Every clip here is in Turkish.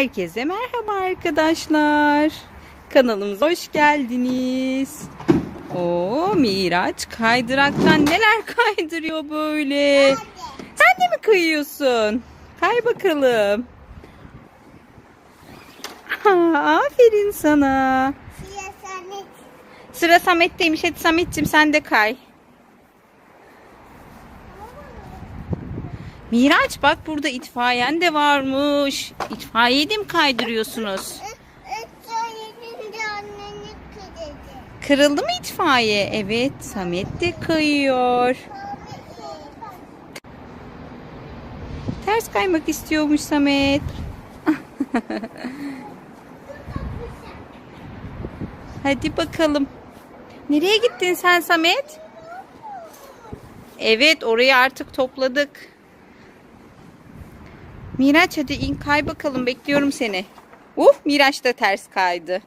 Herkese merhaba arkadaşlar. Kanalımıza hoş geldiniz. Oo Miraç kaydıraktan neler kaydırıyor böyle. Sen de mi kayıyorsun? Kay bakalım. Aa, aferin sana. Siyaset. Sıra Samet'teymiş. Hadi Samet'cim sen de kay. Miraç bak burada itfaiyen de varmış. İtfaiyeyi de mi kaydırıyorsunuz? Kırıldı mı itfaiye? Evet Samet de kayıyor. Ters kaymak istiyormuş Samet. Hadi bakalım. Nereye gittin sen Samet? Evet orayı artık topladık. Miraç hadi in kay bakalım bekliyorum seni. Uh Miraç da ters kaydı.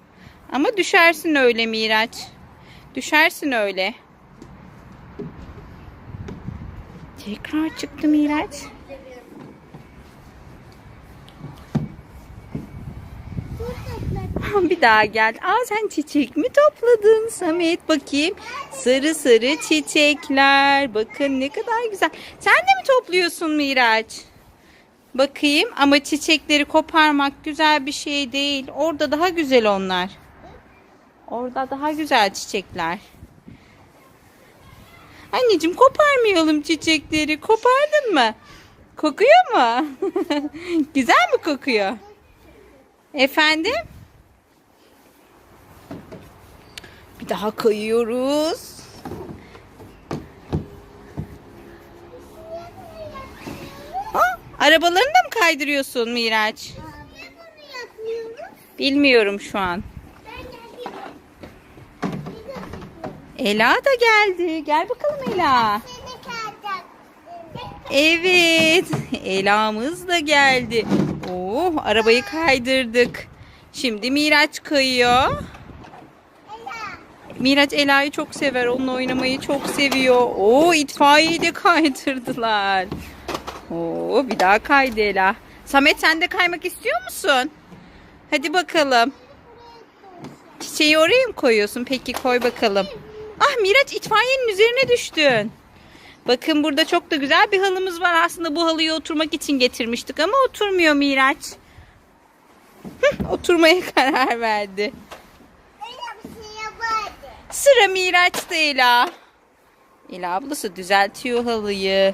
Ama düşersin öyle Miraç. Düşersin öyle. Tekrar çıktı Miraç. Bir daha gel. Aa sen çiçek mi topladın Samet? Bakayım. Sarı sarı çiçekler. Bakın ne kadar güzel. Sen de mi topluyorsun Miraç? Bakayım ama çiçekleri koparmak güzel bir şey değil. Orada daha güzel onlar. Orada daha güzel çiçekler. Anneciğim koparmayalım çiçekleri. Kopardın mı? Kokuyor mu? güzel mi kokuyor? Efendim? Bir daha kayıyoruz. Aa, arabalarını da mı kaydırıyorsun Miraç? Yapmıyoruz? Bilmiyorum şu an. Ela da geldi. Gel bakalım Ela. Evet. Ela'mız da geldi. Oh, arabayı kaydırdık. Şimdi Miraç kayıyor. Miraç Ela'yı çok sever. Onunla oynamayı çok seviyor. Oo, itfaiyeyi de kaydırdılar. Oo, bir daha kaydı Ela. Samet sen de kaymak istiyor musun? Hadi bakalım. Çiçeği oraya mı koyuyorsun? Peki koy bakalım. Ah Miraç itfaiyenin üzerine düştün. Bakın burada çok da güzel bir halımız var. Aslında bu halıyı oturmak için getirmiştik ama oturmuyor Miraç. Oturmaya karar verdi. Sıra Miraç'ta Ela. Ela ablası düzeltiyor halıyı.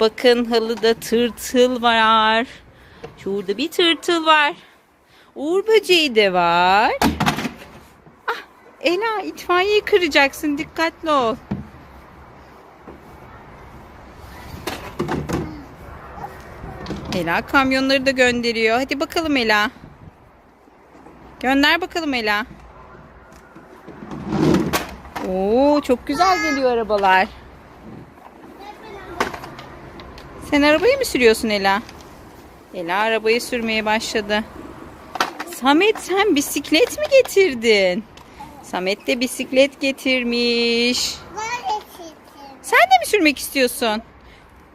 Bakın halıda tırtıl var. Şurada bir tırtıl var. Uğur böceği de var. Ah Ela itfaiyeyi kıracaksın. Dikkatli ol. Ela kamyonları da gönderiyor. Hadi bakalım Ela. Gönder bakalım Ela. Oo çok güzel geliyor arabalar. Sen arabayı mı sürüyorsun Ela? Ela arabayı sürmeye başladı. Samet sen bisiklet mi getirdin? Samet de bisiklet getirmiş. Sen de mi sürmek istiyorsun?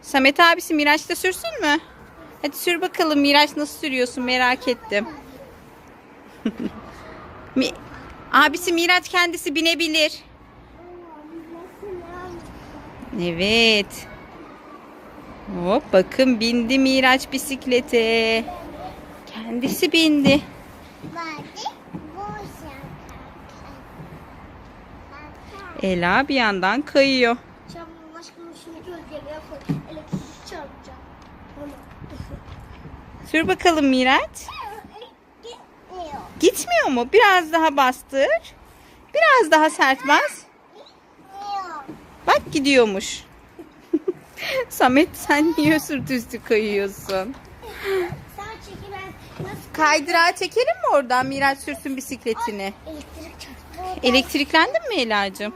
Samet abisi Miraç da sürsün mü? Hadi sür bakalım Miraç nasıl sürüyorsun merak ettim. Mi- abisi Miraç kendisi binebilir. Evet. Hop bakın bindi Miraç bisiklete. Kendisi bindi. Ela bir yandan kayıyor. Sür bakalım Miraç. Gitmiyor. Mu? Biraz daha bastır. Biraz daha sert bas. Bak gidiyormuş. Samet sen niye sırt üstü kayıyorsun? Sen çekil ben nasıl Kaydırağı çekelim mi oradan Miraç sürsün bisikletini? elektrik çarptı. Elektriklendin mi Ela'cığım?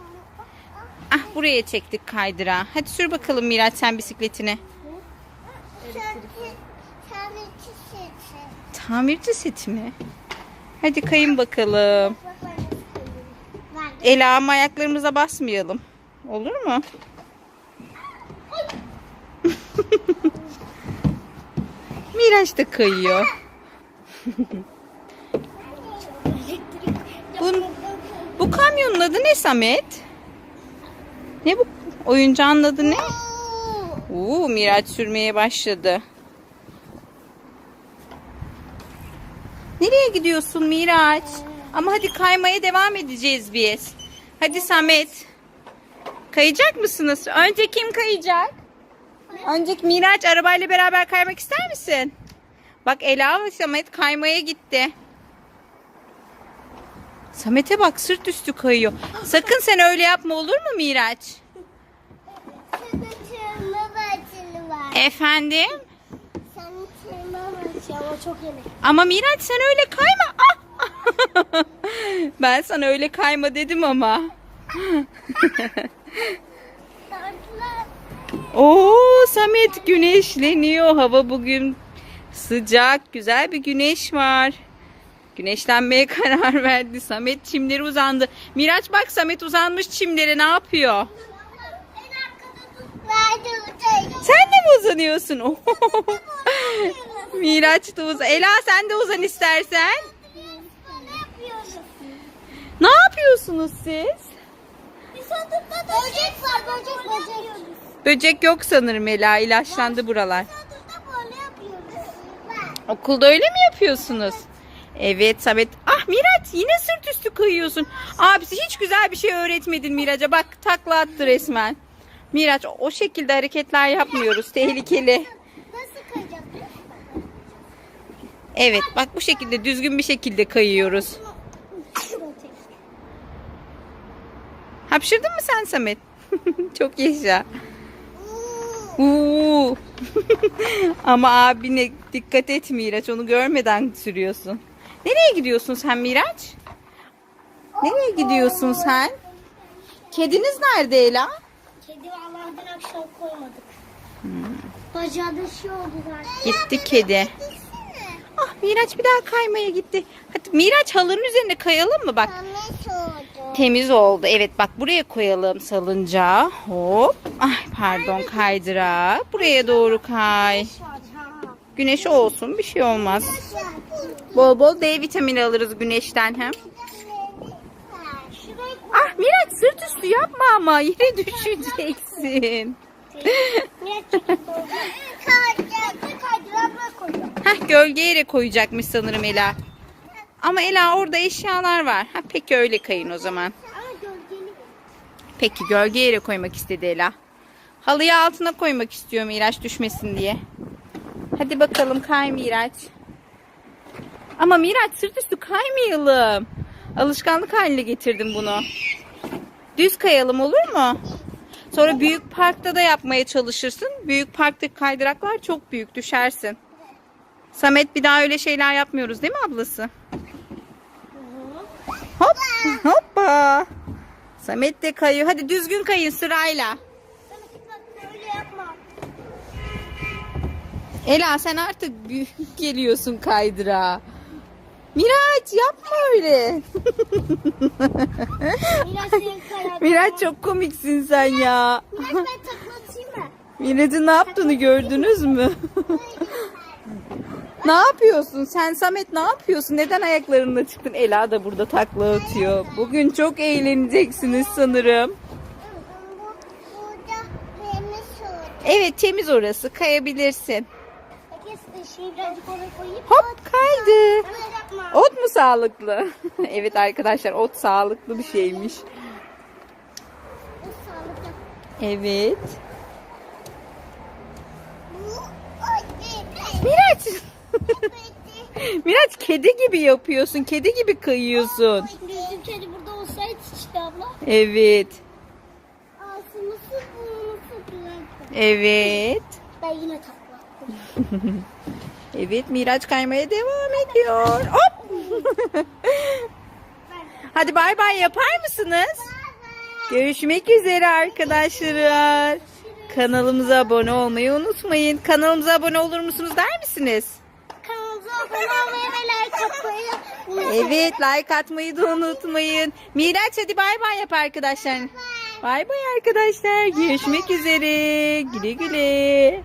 Ah buraya çektik kaydırağı. Hadi sür bakalım Miraç sen bisikletini. Sen iki sesi. Tamirci seti mi? Hadi kayın bakalım. Bak ben nasıl koyuyorum. Ben de. Ela ama ayaklarımıza basmayalım. Olur mu? Miraç da kayıyor. Bu, bu kamyonun adı ne Samet? Ne bu? Oyuncağın adı ne? Oo, Miraç sürmeye başladı. Nereye gidiyorsun Miraç? Ama hadi kaymaya devam edeceğiz biz. Hadi Samet. Kayacak mısınız? Önce kim kayacak? Önce Miraç arabayla beraber kaymak ister misin? Bak Ela ve Samet kaymaya gitti. Samet'e bak sırt üstü kayıyor. Sakın sen öyle yapma olur mu Miraç? Efendim? Bahçeli ama çok yemek. Ama Miraç sen öyle kayma. Ah! ben sana öyle kayma dedim ama. Oo Samet güneşleniyor. Hava bugün sıcak, güzel bir güneş var. Güneşlenmeye karar verdi. Samet çimleri uzandı. Miraç bak Samet uzanmış çimlere ne yapıyor? Sen de mi uzanıyorsun? Miraç da uzan. Ela sen de uzan istersen. Ne yapıyorsunuz siz? Bir sandıkta böcek var. Böcek böcek. Böcek yok sanırım Ela. ilaçlandı buralar. Okulda öyle mi yapıyorsunuz? Evet Samet. Ah Miraç yine sırt üstü kayıyorsun. Abisi hiç güzel bir şey öğretmedin Miraç'a. Bak takla attı resmen. Miraç o şekilde hareketler yapmıyoruz. Tehlikeli. Nasıl kayacağız? Evet bak bu şekilde düzgün bir şekilde kayıyoruz. Hapşırdın mı sen Samet? Çok yaşa. Uuu. Ama abine dikkat et Miraç. Onu görmeden sürüyorsun. Nereye gidiyorsun sen Miraç? Nereye gidiyorsun sen? Kediniz nerede Ela? Kedi vallahi dün akşam koymadık. Bacağında şey oldu zaten. Gitti kedi. Ah Miraç bir daha kaymaya gitti. Hadi Miraç halının üzerine kayalım mı bak? Oldu. Temiz oldu. Evet bak buraya koyalım salıncağı. Hop. Ay pardon kaydıra. Buraya doğru kay. Güneş olsun bir şey olmaz. Bol bol D vitamini alırız güneşten hem. Ah Miraç sırt üstü yapma ama yine düşeceksin. Heh gölge yere koyacakmış sanırım Ela. Ama Ela orada eşyalar var. Ha peki öyle kayın o zaman. Peki gölge yere koymak istedi Ela. Halıyı altına koymak istiyor Miraç düşmesin diye. Hadi bakalım kay Miraç. Ama Miraç sırt üstü kaymayalım. Alışkanlık haline getirdim bunu. Düz kayalım olur mu? Sonra büyük parkta da yapmaya çalışırsın. Büyük parktaki kaydıraklar çok büyük düşersin. Samet bir daha öyle şeyler yapmıyoruz değil mi ablası? Hop hoppa. Samet de kayıyor. Hadi düzgün kayın sırayla. Ela sen artık büyük geliyorsun kaydıra. Miraç yapma öyle. Miraç çok komiksin sen ya. Miraç ben taklatayım mı? Miraç'ın ne yaptığını gördünüz mü? Ne yapıyorsun? Sen Samet ne yapıyorsun? Neden ayaklarınla çıktın? Ela da burada takla atıyor. Bugün çok eğleneceksiniz sanırım. Evet temiz orası. Kayabilirsin. Hop kaydı. Ot mu sağlıklı? evet arkadaşlar ot sağlıklı bir şeymiş. Evet. Miraç. Miraç kedi gibi yapıyorsun. Kedi gibi kayıyorsun. Bizim kedi burada olsaydı işte abla. Evet. Sıkılırdı. Evet. Ben yine taklattım. Evet Miraç kaymaya devam ediyor. Hop. Hadi bay bay yapar mısınız? Görüşmek üzere arkadaşlar. Kanalımıza abone olmayı unutmayın. Kanalımıza abone olur musunuz der misiniz? Abone olmayı ve like atmayı unutmayın. Evet like atmayı da unutmayın. Miraç hadi bay bay yap arkadaşlar. Bay bay arkadaşlar. Görüşmek üzere. Güle güle.